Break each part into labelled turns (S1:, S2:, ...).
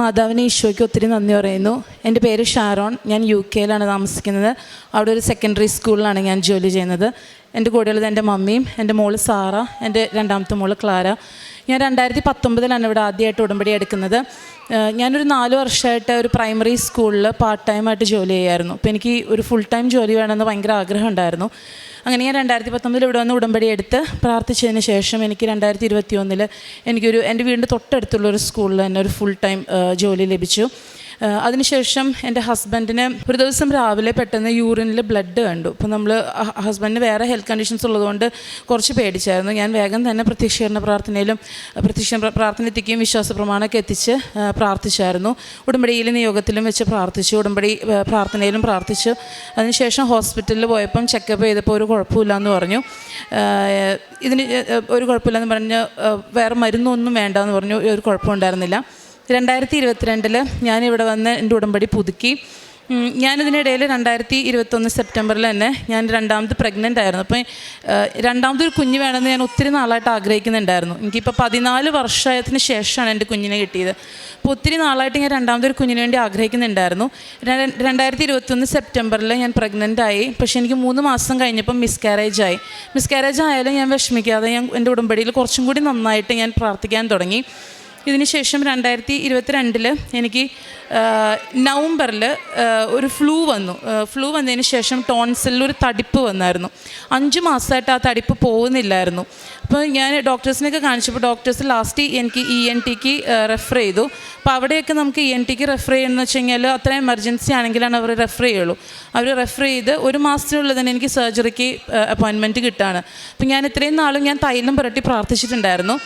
S1: മാതാവിന് ഈശോയ്ക്ക് ഒത്തിരി നന്ദി പറയുന്നു. എന്റെ പേര് ഷാരോൺ. ഞാൻ യു കെയിലാണ് താമസിക്കുന്നത്. അവിടെ ഒരു സെക്കൻഡറി സ്കൂളിലാണ് ഞാൻ ജോലി ചെയ്യുന്നത്. എന്റെ കൂടെയുള്ളത് എന്റെ മമ്മിയും എന്റെ മോൾ സാറ എന്റെ രണ്ടാമത്തെ മോൾ ക്ലാര. ഞാൻ രണ്ടായിരത്തി പത്തൊമ്പതിലാണ് ഇവിടെ ആദ്യമായിട്ട് ഉടമ്പടി എടുക്കുന്നത്. ഞാനൊരു നാല് വർഷമായിട്ട് ഒരു പ്രൈമറി സ്കൂളിൽ പാർട്ട് ടൈമായിട്ട് ജോലി ചെയ്യായിരുന്നു. അപ്പോൾ എനിക്ക് ഒരു ഫുൾ ടൈം ജോലി വേണമെന്ന് ഭയങ്കര ആഗ്രഹം ഉണ്ടായിരുന്നു. അങ്ങനെ ഞാൻ രണ്ടായിരത്തി പത്തൊമ്പതിൽ ഇവിടെ വന്ന് ഉടമ്പടി എടുത്ത് പ്രാർത്ഥിച്ചതിന് ശേഷം എനിക്ക് രണ്ടായിരത്തി ഇരുപത്തി ഒന്നിൽ എനിക്കൊരു എന്റെ വീടിന്റെ തൊട്ടടുത്തുള്ള ഒരു സ്കൂളിൽ തന്നെ ഒരു ഫുൾ ടൈം ജോലി ലഭിച്ചു. അതിനുശേഷം എന്റെ ഹസ്ബൻഡിന് ഒരു ദിവസം രാവിലെ പെട്ടെന്ന് യൂറിനിൽ ബ്ലഡ് കണ്ടു. അപ്പോൾ നമ്മൾ ഹസ്ബൻഡിന് വേറെ ഹെൽത്ത് കണ്ടീഷൻസ് ഉള്ളതുകൊണ്ട് കുറച്ച് പേടിച്ചായിരുന്നു. ഞാൻ വേഗം തന്നെ പ്രത്യക്ഷീകരണ പ്രാർത്ഥനയിലും പ്രത്യക്ഷ പ്രാർത്ഥന എത്തിക്കുകയും വിശ്വാസ പ്രമാണമൊക്കെ എത്തിച്ച് പ്രാർത്ഥിച്ചായിരുന്നു. ഉടമ്പടിയിൽ നിയോഗത്തിലും വെച്ച് പ്രാർത്ഥിച്ചു. ഉടമ്പടി പ്രാർത്ഥനയിലും പ്രാർത്ഥിച്ചു. അതിനുശേഷം ഹോസ്പിറ്റലിൽ പോയപ്പം ചെക്കപ്പ് ചെയ്തപ്പോൾ ഒരു കുഴപ്പമില്ല എന്ന് പറഞ്ഞു ഇതിന് ഒരു കുഴപ്പമില്ലെന്ന് പറഞ്ഞ് വേറെ മരുന്നൊന്നും വേണ്ടെന്ന് പറഞ്ഞു. ഒരു കുഴപ്പമുണ്ടായിരുന്നില്ല. രണ്ടായിരത്തി ഇരുപത്തിരണ്ടിൽ ഞാനിവിടെ വന്ന് എന്റെ ഉടമ്പടി പുതുക്കി. ഞാനിതിനിടയിൽ രണ്ടായിരത്തി ഇരുപത്തൊന്ന് സെപ്റ്റംബറിൽ തന്നെ ഞാൻ രണ്ടാമത് പ്രഗ്നന്റ് ആയിരുന്നു. അപ്പം രണ്ടാമതൊരു കുഞ്ഞ് വേണമെന്ന് ഞാൻ ഒത്തിരി നാളായിട്ട് ആഗ്രഹിക്കുന്നുണ്ടായിരുന്നു. എനിക്കിപ്പോൾ പതിനാല് വർഷത്തിന് ശേഷമാണ് എന്റെ കുഞ്ഞിനെ കിട്ടിയത്. അപ്പോൾ ഒത്തിരി നാളായിട്ട് ഞാൻ രണ്ടാമതൊരു കുഞ്ഞിന് വേണ്ടി ആഗ്രഹിക്കുന്നുണ്ടായിരുന്നു. രണ്ടായിരത്തി ഇരുപത്തൊന്ന് സെപ്റ്റംബറിൽ ഞാൻ പ്രഗ്നന്റ് ആയി. പക്ഷേ എനിക്ക് മൂന്ന് മാസം കഴിഞ്ഞപ്പം മിസ്കാരേജ് ആയി. മിസ്കാരേജ് ആയാലും ഞാൻ വിഷമിക്കാതെ ഞാൻ എന്റെ ഉടമ്പടിയിൽ കുറച്ചും കൂടി നന്നായിട്ട് ഞാൻ പ്രാർത്ഥിക്കാൻ തുടങ്ങി. ഇതിനുശേഷം രണ്ടായിരത്തി ഇരുപത്തിരണ്ടിൽ എനിക്ക് നവംബറിൽ ഒരു ഫ്ലൂ വന്നു. ഫ്ലൂ വന്നതിന് ശേഷം ടോൺസിലിൽ ഒരു തടിപ്പ് വന്നായിരുന്നു. അഞ്ച് മാസമായിട്ട് ആ തടിപ്പ് പോകുന്നില്ലായിരുന്നു. അപ്പോൾ ഞാൻ ഡോക്ടേഴ്സിനെയൊക്കെ കാണിച്ചപ്പോൾ ഡോക്ടേഴ്സ് ലാസ്റ്റ് എനിക്ക് ഇ എൻ ടിക്ക് റെഫർ ചെയ്തു. അപ്പോൾ അവിടെയൊക്കെ നമുക്ക് ഇ എൻ ടിക്ക് റെഫർ ചെയ്യുന്നത് വെച്ച് കഴിഞ്ഞാൽ അത്ര എമർജൻസി ആണെങ്കിലാണ് അവർ റെഫർ ചെയ്യുള്ളൂ. അവർ റെഫർ ചെയ്ത് ഒരു മാസത്തിനുള്ളിൽ തന്നെ എനിക്ക് സർജറിക്ക് അപ്പോയിൻമെന്റ് കിട്ടുകയാണ് അപ്പോൾ ഞാൻ ഇത്രയും നാളും ഞാൻ തൈലം പുരട്ടി പ്രാർത്ഥിച്ചിട്ടുണ്ടായിരുന്നു.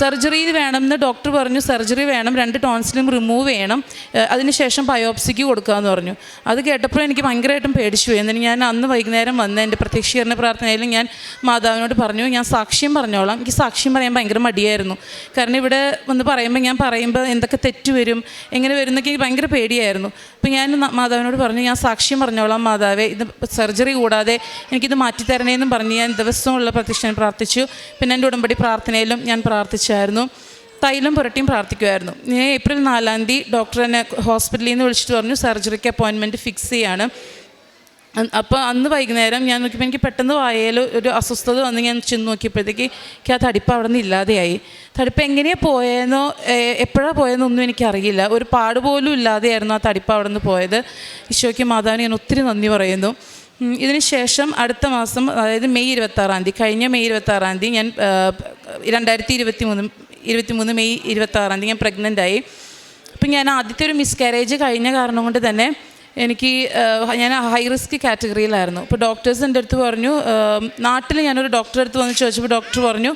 S1: സർജറി വേണമെന്ന് ഡോക്ടർ പറഞ്ഞു സർജറി വേണം രണ്ട് ടോൺസിലും റിമൂവ് ചെയ്യണം അതിനുശേഷം ബയോപ്സിക്ക് കൊടുക്കാമെന്ന് പറഞ്ഞു. അത് കേട്ടപ്പോൾ എനിക്ക് ഭയങ്കരമായിട്ടും പേടിച്ചു പോയി. എന്നിട്ട് ഞാൻ അന്ന് വൈകുന്നേരം വന്ന് എന്റെ പ്രത്യക്ഷീകരണ പ്രാർത്ഥനയിലും ഞാൻ മാതാവിനോട് പറഞ്ഞു ഞാൻ സാക്ഷ്യം പറഞ്ഞോളാം. എനിക്ക് സാക്ഷ്യം പറയാൻ ഭയങ്കര മടിയായിരുന്നു. കാരണം ഇവിടെ വന്ന് പറയുമ്പോൾ ഞാൻ പറയുമ്പോൾ എന്തൊക്കെ തെറ്റ് വരും എങ്ങനെ വരും എന്നൊക്കെ എനിക്ക് ഭയങ്കര പേടിയായിരുന്നു. അപ്പോൾ ഞാൻ മാതാവിനോട് പറഞ്ഞു ഞാൻ സാക്ഷ്യം പറഞ്ഞോളാം മാതാവേ. ഇത് സർജറി കൂടാതെ എനിക്കിത് മാറ്റിത്തരണേന്നും പറഞ്ഞ് ഞാൻ ദിവസമുള്ള പ്രത്യക്ഷനെ പ്രാർത്ഥിച്ചു. പിന്നെ എന്റെ ഉടമ്പടി പ്രാർത്ഥനയിലും ഞാൻ പ്രാർത്ഥിച്ചായിരുന്നു. തൈലം പുരട്ടിയും പ്രാർത്ഥിക്കുമായിരുന്നു ഞാൻ ഏപ്രിൽ നാലാം തീയതി ഡോക്ടറിനെ ഹോസ്പിറ്റലിൽ നിന്ന് വിളിച്ചിട്ട് പറഞ്ഞു സർജറിക്ക് അപ്പോയിൻമെന്റ് ഫിക്സ് ചെയ്യാണ്. അപ്പോൾ അന്ന് വൈകുന്നേരം ഞാൻ നോക്കിയപ്പോൾ എനിക്ക് പെട്ടെന്ന് വായയിൽ ഒരു അസ്വസ്ഥത വന്ന് ഞാൻ ചെന്ന് നോക്കിയപ്പോഴത്തേക്ക് എനിക്ക് ആ തടിപ്പ് അവിടെ നിന്ന് ഇല്ലാതെയായി. തടിപ്പ് എങ്ങനെയാണ് പോയെന്നോ എപ്പോഴാണ് പോയെന്നൊന്നും എനിക്കറിയില്ല ഒരു പാട് പോലും ഇല്ലാതെയായിരുന്നു ആ തടിപ്പ് അവിടെ നിന്ന് പോയത്. ഈശോയ്ക്ക് മാതാവിന് ഞാൻ ഒത്തിരി നന്ദി പറയുന്നു. ഇതിനുശേഷം ഇതിന് ശേഷം അടുത്ത മാസം അതായത് മെയ് ഇരുപത്താറാം തീയതി കഴിഞ്ഞ മെയ് ഇരുപത്താറാം തീയതി ഞാൻ രണ്ടായിരത്തി ഇരുപത്തി മൂന്ന് ഇരുപത്തി മൂന്ന് മെയ് ഇരുപത്താറാം തീയതി ഞാൻ പ്രഗ്നന്റ് ആയി. അപ്പം ഞാൻ ആദ്യത്തെ ഒരു മിസ്കാരേജ് കഴിഞ്ഞ കാരണം കൊണ്ട് തന്നെ എനിക്ക് ഞാൻ ഹൈ റിസ്ക് കാറ്റഗറിയിലായിരുന്നു അപ്പോൾ ഡോക്ടേഴ്സ് എന്റെ അടുത്ത് പറഞ്ഞു നാട്ടിൽ ഞാനൊരു ഡോക്ടറെ അടുത്ത് വന്ന് ചോദിച്ചപ്പോൾ ഡോക്ടർ പറഞ്ഞു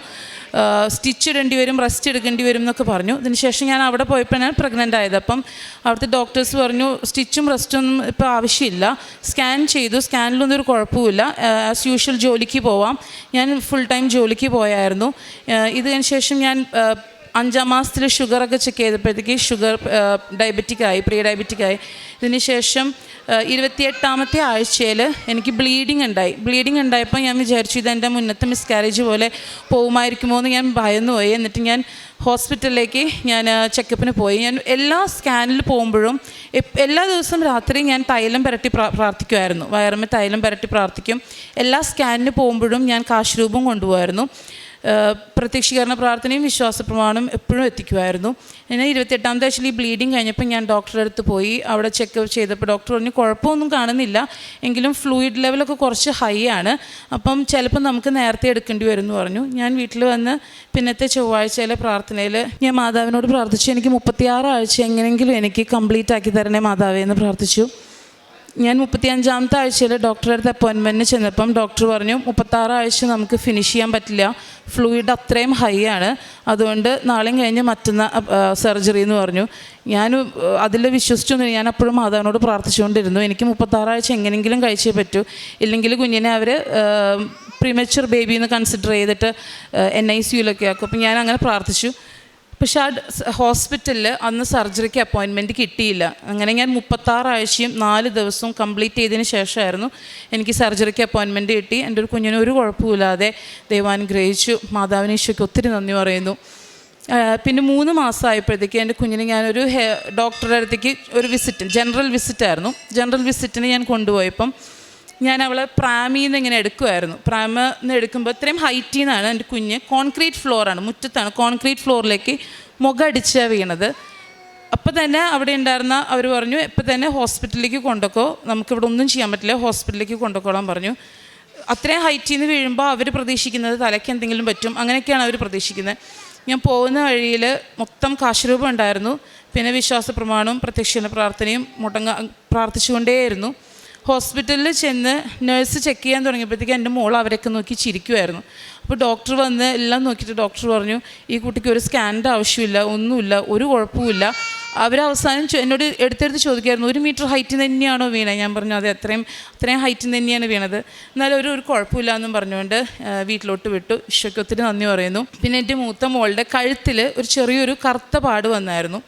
S1: സ്റ്റിച്ച് ഇടേണ്ടി വരും റെസ്റ്റ് എടുക്കേണ്ടി വരും എന്നൊക്കെ പറഞ്ഞു. അതിനുശേഷം ഞാൻ അവിടെ പോയപ്പോൾ ഞാൻ പ്രഗ്നന്റ് ആയത്. അപ്പം അവിടുത്തെ ഡോക്ടേഴ്സ് പറഞ്ഞു സ്റ്റിച്ചും റെസ്റ്റും ഒന്നും ഇപ്പോൾ ആവശ്യമില്ല. സ്കാൻ ചെയ്തു. സ്കാനിലൊന്നും ഒരു കുഴപ്പമില്ല ആസ് യൂഷ്വൽ ജോലിക്ക് പോവാം. ഞാൻ ഫുൾ ടൈം ജോലിക്ക് പോയായിരുന്നു. ഇതിന് ശേഷം ഞാൻ അഞ്ചാം മാസത്തിൽ ഷുഗറൊക്കെ ചെക്ക് ചെയ്തപ്പോഴത്തേക്ക് ഷുഗർ ഡയബറ്റിക് ആയി പ്രീ ഡയബറ്റിക് ആയി. ഇതിന് ശേഷം ഇരുപത്തിയെട്ടാമത്തെ ആഴ്ചയിൽ എനിക്ക് ബ്ലീഡിങ് ഉണ്ടായി. ബ്ലീഡിങ് ഉണ്ടായപ്പോൾ ഞാൻ വിചാരിച്ചു ഇതെന്റെ മുന്നത്തെ മിസ്കാരേജ് പോലെ പോകുമായിരിക്കുമോ എന്ന് ഞാൻ ഭയന്നു പോയി എന്നിട്ട് ഞാൻ ഹോസ്പിറ്റലിലേക്ക് ഞാൻ ചെക്കപ്പിന് പോയി. ഞാൻ എല്ലാ സ്കാനിൽ പോകുമ്പോഴും എല്ലാ ദിവസവും രാത്രി ഞാൻ തൈലം പുരട്ടി പ്രാ- പ്രാർത്ഥിക്കുമായിരുന്നു. വയറമ്മ തൈലം പുരട്ടി പ്രാർത്ഥിക്കും. എല്ലാ സ്കാനിന് പോകുമ്പോഴും ഞാൻ കാശ് കൊണ്ടുപോകായിരുന്നു പ്രത്യക്ഷീകരണ പ്രാർത്ഥനയും വിശ്വാസ പ്രമാണം എപ്പോഴും എത്തിക്കുമായിരുന്നു. പിന്നെ ഇരുപത്തെട്ടാമത്തെ ആഴ്ചയിൽ ഈ ബ്ലീഡിങ് കഴിഞ്ഞപ്പോൾ ഞാൻ ഡോക്ടറെ അടുത്ത് പോയി. അവിടെ ചെക്കപ്പ് ചെയ്തപ്പോൾ ഡോക്ടർ പറഞ്ഞു കുഴപ്പമൊന്നും കാണുന്നില്ല. എങ്കിലും ഫ്ലൂയിഡ് ലെവലൊക്കെ കുറച്ച് ഹൈ ആണ്. അപ്പം ചിലപ്പോൾ നമുക്ക് നേരത്തെ എടുക്കേണ്ടി വരും എന്ന് പറഞ്ഞു. ഞാൻ വീട്ടിൽ വന്ന് പിന്നത്തെ ചൊവ്വാഴ്ചയിലെ പ്രാർത്ഥനയിൽ ഞാൻ മാതാവിനോട് പ്രാർത്ഥിച്ചു. എനിക്ക് മുപ്പത്തിയാറ് ആഴ്ച എങ്ങനെയെങ്കിലും എനിക്ക് കംപ്ലീറ്റ് ആക്കി തരണേ മാതാവേ എന്ന് പ്രാർത്ഥിച്ചു. ഞാൻ മുപ്പത്തിയഞ്ചാമത്തെ ആഴ്ചയിൽ ഡോക്ടറെ അടുത്ത് അപ്പോയിൻമെന്റിന് ചെന്നപ്പം ഡോക്ടർ പറഞ്ഞു മുപ്പത്താറ് ആഴ്ച നമുക്ക് ഫിനിഷ് ചെയ്യാൻ പറ്റില്ല. ഫ്ലൂയിഡ് അത്രയും ഹൈ ആണ്. അതുകൊണ്ട് നാളെയും കഴിഞ്ഞ് മറ്റുന്ന സർജറി എന്ന് പറഞ്ഞു. ഞാൻ അതിൽ വിശ്വസിച്ചൊന്നും ഞാൻ അപ്പോഴും മാതാവിനോട് പ്രാർത്ഥിച്ചുകൊണ്ടിരുന്നു. എനിക്ക് മുപ്പത്താറാഴ്ച എങ്ങനെയെങ്കിലും കഴിച്ചേ പറ്റൂ. ഇല്ലെങ്കിൽ കുഞ്ഞിനെ അവർ പ്രീമച്ചുർ ബേബി എന്ന് കൺസിഡർ ചെയ്തിട്ട് എൻ ഐ സിയുലൊക്കെ ആക്കും. അപ്പം ഞാൻ അങ്ങനെ പ്രാർത്ഥിച്ചു. പക്ഷെ ആ ഹോസ്പിറ്റലിൽ അന്ന് സർജറിക്ക് അപ്പോയിൻമെന്റ് കിട്ടിയില്ല. അങ്ങനെ ഞാൻ മുപ്പത്താറാഴ്ചയും നാല് ദിവസവും കംപ്ലീറ്റ് ചെയ്തതിന് ശേഷമായിരുന്നു എനിക്ക് സർജറിക്ക് അപ്പോയിൻമെന്റ് കിട്ടി. എന്റെ ഒരു കുഞ്ഞിന് ഒരു കുഴപ്പമില്ലാതെ ദൈവാനുഗ്രഹിച്ചു ഗ്രഹിച്ചു ഈശോയ്ക്ക് ഒത്തിരി നന്ദി പറയുന്നു. പിന്നെ മൂന്ന് മാസമായപ്പോഴത്തേക്ക് എന്റെ കുഞ്ഞിന് ഞാനൊരു ഹെ ഡോക്ടറുടെ അടുത്തേക്ക് ഒരു വിസിറ്റ് ജനറൽ വിസിറ്റായിരുന്നു. ജനറൽ വിസിറ്റിന് ഞാൻ കൊണ്ടുപോയപ്പം ഞാൻ അവളെ പ്രാമിൽ നിന്ന് ഇങ്ങനെ എടുക്കുമായിരുന്നു പ്രാമിൽ നിന്ന് എടുക്കുമ്പോൾ ഇത്രയും ഹൈറ്റിൽ നിന്നാണ് എന്റെ കുഞ്ഞ്. കോൺക്രീറ്റ് ഫ്ലോറാണ് മുറ്റത്താണ് കോൺക്രീറ്റ് ഫ്ലോറിലേക്ക് മുഖടിച്ചാണ് വീണത്. അപ്പോൾ തന്നെ അവിടെ ഉണ്ടായിരുന്ന അവർ പറഞ്ഞു ഇപ്പം തന്നെ ഹോസ്പിറ്റലിലേക്ക് കൊണ്ടുക്കോ. നമുക്കിവിടെ ഒന്നും ചെയ്യാൻ പറ്റില്ല. ഹോസ്പിറ്റലിലേക്ക് കൊണ്ടുപോകോളാൻ പറഞ്ഞു. അത്രയും ഹൈറ്റിൽ നിന്ന് വീഴുമ്പോൾ അവർ പ്രതീക്ഷിക്കുന്നത് തലയ്ക്ക് എന്തെങ്കിലും പറ്റും. അങ്ങനെയൊക്കെയാണ് അവർ പ്രതീക്ഷിക്കുന്നത് ഞാൻ പോകുന്ന വഴിയിൽ മൊത്തം കാശുരൂപം ഉണ്ടായിരുന്നു. പിന്നെ വിശ്വാസ പ്രമാണവും പ്രത്യക്ഷ പ്രാർത്ഥനയും മുടങ്ങ പ്രാർത്ഥിച്ചുകൊണ്ടേയിരുന്നു. ഹോസ്പിറ്റലിൽ ചെന്ന് നേഴ്സ് ചെക്ക് ചെയ്യാൻ തുടങ്ങിയപ്പോഴത്തേക്ക് എന്റെ മോൾ അവരൊക്കെ നോക്കി ചിരിക്കുമായിരുന്നു അപ്പോൾ ഡോക്ടർ വന്ന് എല്ലാം നോക്കിയിട്ട് ഡോക്ടർ പറഞ്ഞു ഈ കുട്ടിക്ക് ഒരു സ്കാനിന്റെ ആവശ്യമില്ല ഒന്നുമില്ല ഒരു കുഴപ്പമില്ല അവരവസാനം എന്നോട് എടുത്തെടുത്ത് ചോദിക്കുമായിരുന്നു ഒരു മീറ്റർ ഹൈറ്റിൽ തന്നെയാണോ വീണത്? ഞാൻ പറഞ്ഞു അത് അത്രയും അത്രയും ഹൈറ്റിൽ തന്നെയാണ് വീണത്. എന്നാലും ഒരു ഒരു കുഴപ്പമില്ല എന്നും പറഞ്ഞുകൊണ്ട് വീട്ടിലോട്ട് വിട്ടു. ഈശോയ്ക്ക് ഒത്തിരി നന്ദി പറയുന്നു. പിന്നെ എന്റെ മൂത്ത മോളുടെ കഴുത്തിൽ ഒരു ചെറിയൊരു കറുത്ത പാട് വന്നായിരുന്നു.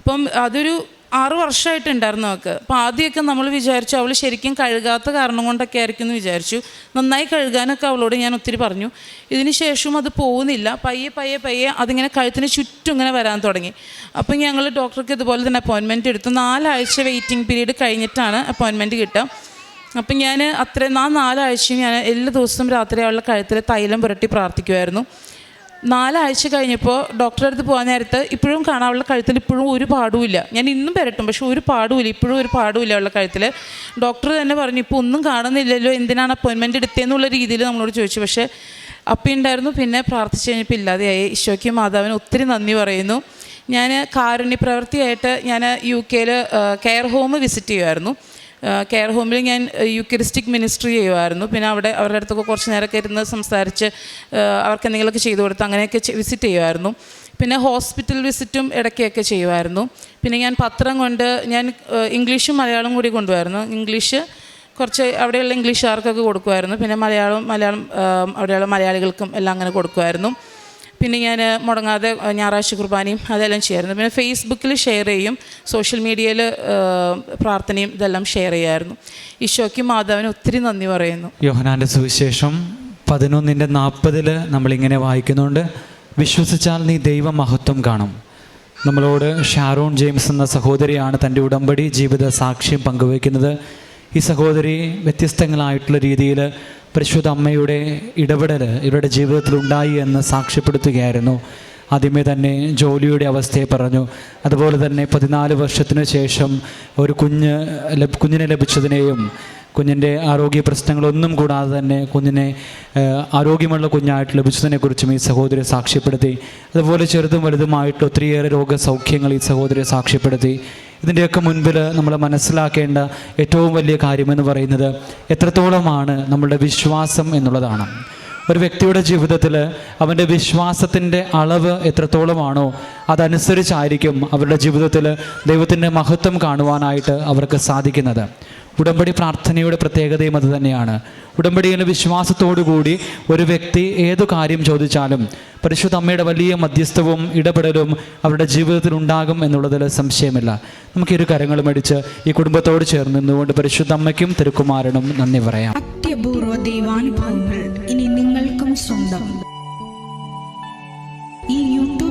S1: അപ്പം അതൊരു ആറു വർഷമായിട്ടുണ്ടായിരുന്നു അവൾക്ക്. അപ്പോൾ ആദ്യമൊക്കെ നമ്മൾ വിചാരിച്ചു അവൾ ശരിക്കും കഴുകാത്ത കാരണം കൊണ്ടൊക്കെ ആയിരിക്കും എന്ന് വിചാരിച്ചു. നന്നായി കഴുകാനൊക്കെ അവളോട് ഞാൻ ഒത്തിരി പറഞ്ഞു. ഇതിന് ശേഷം അത് പോകുന്നില്ല. പയ്യെ പയ്യെ പയ്യെ അതിങ്ങനെ കഴുത്തിന് ചുറ്റും ഇങ്ങനെ വരാൻ തുടങ്ങി. അപ്പം ഞങ്ങൾ ഡോക്ടർക്ക് ഇതുപോലെ തന്നെ അപ്പോയിൻമെന്റ് എടുത്തു. നാലാഴ്ച വെയിറ്റിംഗ് പീരീഡ് കഴിഞ്ഞിട്ടാണ് അപ്പോയിൻമെന്റ് കിട്ടുക. അപ്പം ഞാൻ അത്ര ആ നാലാഴ്ചയും ഞാൻ എല്ലാ ദിവസവും രാത്രി അവളുടെ കഴുത്തിൽ തൈലം പുരട്ടി പ്രാർത്ഥിക്കുമായിരുന്നു നാലാഴ്ച കഴിഞ്ഞപ്പോൾ ഡോക്ടറെ അടുത്ത് പോകാൻ നേരത്ത് ഇപ്പോഴും കാണാൻ കഴുത്തിൽ ഇപ്പോഴും ഒരു പാടുമില്ല ഞാൻ ഇന്നും പെരട്ടും പക്ഷെ ഒരു പാടുമില്ല ഇപ്പോഴും ഒരു പാടുമില്ല അവളുടെ കഴുത്തിൽ ഡോക്ടർ തന്നെ പറഞ്ഞു ഇപ്പോൾ ഒന്നും കാണുന്നില്ലല്ലോ എന്തിനാണ് അപ്പോയിൻമെന്റ് എടുത്തതെന്നുള്ള രീതിയിൽ നമ്മളോട് ചോദിച്ചു. പക്ഷേ അപ്പം ഉണ്ടായിരുന്നു പിന്നെ പ്രാർത്ഥിച്ച് കഴിഞ്ഞപ്പോൾ ഇല്ലാതെയായി. ഈശോയ്ക്ക് മാതാവിന് ഒത്തിരി നന്ദി പറയുന്നു. ഞാൻ കാരുണ്യ പ്രവൃത്തിയായിട്ട് ഞാൻ യു കെയിൽ കെയർ ഹോം വിസിറ്റ് ചെയ്യുമായിരുന്നു കെയർ ഹോമിൽ ഞാൻ യുക്കരിസ്റ്റിക് മിനിസ്ട്രി ചെയ്യുമായിരുന്നു പിന്നെ അവിടെ അവരുടെ അടുത്തൊക്കെ കുറച്ച് നേരമൊക്കെ ഇരുന്ന് സംസാരിച്ച് അവർക്ക് എന്തെങ്കിലുമൊക്കെ ചെയ്തു കൊടുത്ത് അങ്ങനെയൊക്കെ വിസിറ്റ് ചെയ്യുമായിരുന്നു പിന്നെ ഹോസ്പിറ്റൽ വിസിറ്റും ഇടയ്ക്കൊക്കെ ചെയ്യുമായിരുന്നു പിന്നെ ഞാൻ പത്രം കൊണ്ട് ഞാൻ ഇംഗ്ലീഷും മലയാളം കൂടി കൊണ്ടുപോയിരുന്നു ഇംഗ്ലീഷ് കുറച്ച് അവിടെയുള്ള ഇംഗ്ലീഷുകാർക്കൊക്കെ കൊടുക്കുമായിരുന്നു പിന്നെ മലയാളം മലയാളം അവിടെയുള്ള മലയാളികൾക്കും എല്ലാം അങ്ങനെ കൊടുക്കുമായിരുന്നു പിന്നെ ഞാൻ മുടങ്ങാതെ ഞായറാഴ്ച കുർബാനയും അതെല്ലാം ചെയ്യായിരുന്നു പിന്നെ ഫേസ്ബുക്കിൽ ഷെയർ ചെയ്യും സോഷ്യൽ മീഡിയയിൽ പ്രാർത്ഥനയും ഇതെല്ലാം ഷെയർ ചെയ്യായിരുന്നു. ഈശോയ്ക്ക് മാതാവിന് ഒത്തിരി നന്ദി പറയുന്നു.
S2: യോഹനാന്റെ സുവിശേഷം പതിനൊന്നിന്റെ നാൽപ്പതിൽ നമ്മളിങ്ങനെ വായിക്കുന്നുണ്ട് വിശ്വസിച്ചാൽ നീ ദൈവ മഹത്വം കാണും. നമ്മളോട് ഷാരോൺ ജെയിംസ് എന്ന സഹോദരിയാണ് തന്റെ ഉടമ്പടി ജീവിത സാക്ഷ്യം പങ്കുവയ്ക്കുന്നത്. ഈ സഹോദരി വ്യത്യസ്തങ്ങളായിട്ടുള്ള രീതിയിൽ പരിശുദ്ധ അമ്മയുടെ ഇടപെടൽ ഇവരുടെ ജീവിതത്തിൽ ഉണ്ടായി എന്ന് സാക്ഷ്യപ്പെടുത്തുകയായിരുന്നു. ആദ്യമേ തന്നെ ജോലിയുടെ അവസ്ഥയെ പറഞ്ഞു. അതുപോലെ തന്നെ പതിനാല് വർഷത്തിനു ശേഷം ഒരു കുഞ്ഞ് കുഞ്ഞിനെ ലഭിച്ചതിനെയും കുഞ്ഞിന്റെ ആരോഗ്യ പ്രശ്നങ്ങളൊന്നും കൂടാതെ തന്നെ കുഞ്ഞിനെ ആരോഗ്യമുള്ള കുഞ്ഞായിട്ട് ലഭിച്ചതിനെക്കുറിച്ചും ഈ സഹോദരി സാക്ഷ്യപ്പെടുത്തി. അതുപോലെ ചെറുതും വലുതുമായിട്ട് ഒത്തിരിയേറെ രോഗസൗഖ്യങ്ങൾ ഈ സഹോദരി സാക്ഷ്യപ്പെടുത്തി. ഇതിന്റെയൊക്കെ മുൻപിൽ നമ്മൾ മനസ്സിലാക്കേണ്ട ഏറ്റവും വലിയ കാര്യമെന്ന് പറയുന്നത് എത്രത്തോളമാണ് നമ്മളുടെ വിശ്വാസം എന്നുള്ളതാണ്. ഒരു വ്യക്തിയുടെ ജീവിതത്തിൽ അവന്റെ വിശ്വാസത്തിന്റെ അളവ് എത്രത്തോളമാണോ അതനുസരിച്ചായിരിക്കും അവരുടെ ജീവിതത്തിൽ ദൈവത്തിന്റെ മഹത്വം കാണുവാനായിട്ട് അവർക്ക് സാധിക്കുന്നത്. ഉടമ്പടി പ്രാർത്ഥനയുടെ പ്രത്യേകതയും അത് തന്നെയാണ്. ഉടമ്പടിയിലെ വിശ്വാസത്തോടു കൂടി ഒരു വ്യക്തി ഏതു കാര്യം ചോദിച്ചാലും പരിശുദ്ധ അമ്മയുടെ വലിയ മധ്യസ്ഥവും ഇടപെടലും അവരുടെ ജീവിതത്തിൽ ഉണ്ടാകും എന്നുള്ളതിൽ സംശയമില്ല. നമുക്ക് ഇരു കരങ്ങളും അടിച്ച് ഈ കുടുംബത്തോട് ചേർന്ന് നിന്നുകൊണ്ട് പരിശുദ്ധ അമ്മയ്ക്കും തിരുക്കുമാരനും നന്ദി പറയാം.
S3: അത്യപൂർവ ദൈവാനുഭവങ്ങൾ ഇനി നിങ്ങൾക്കും സ്വന്തം. ഈ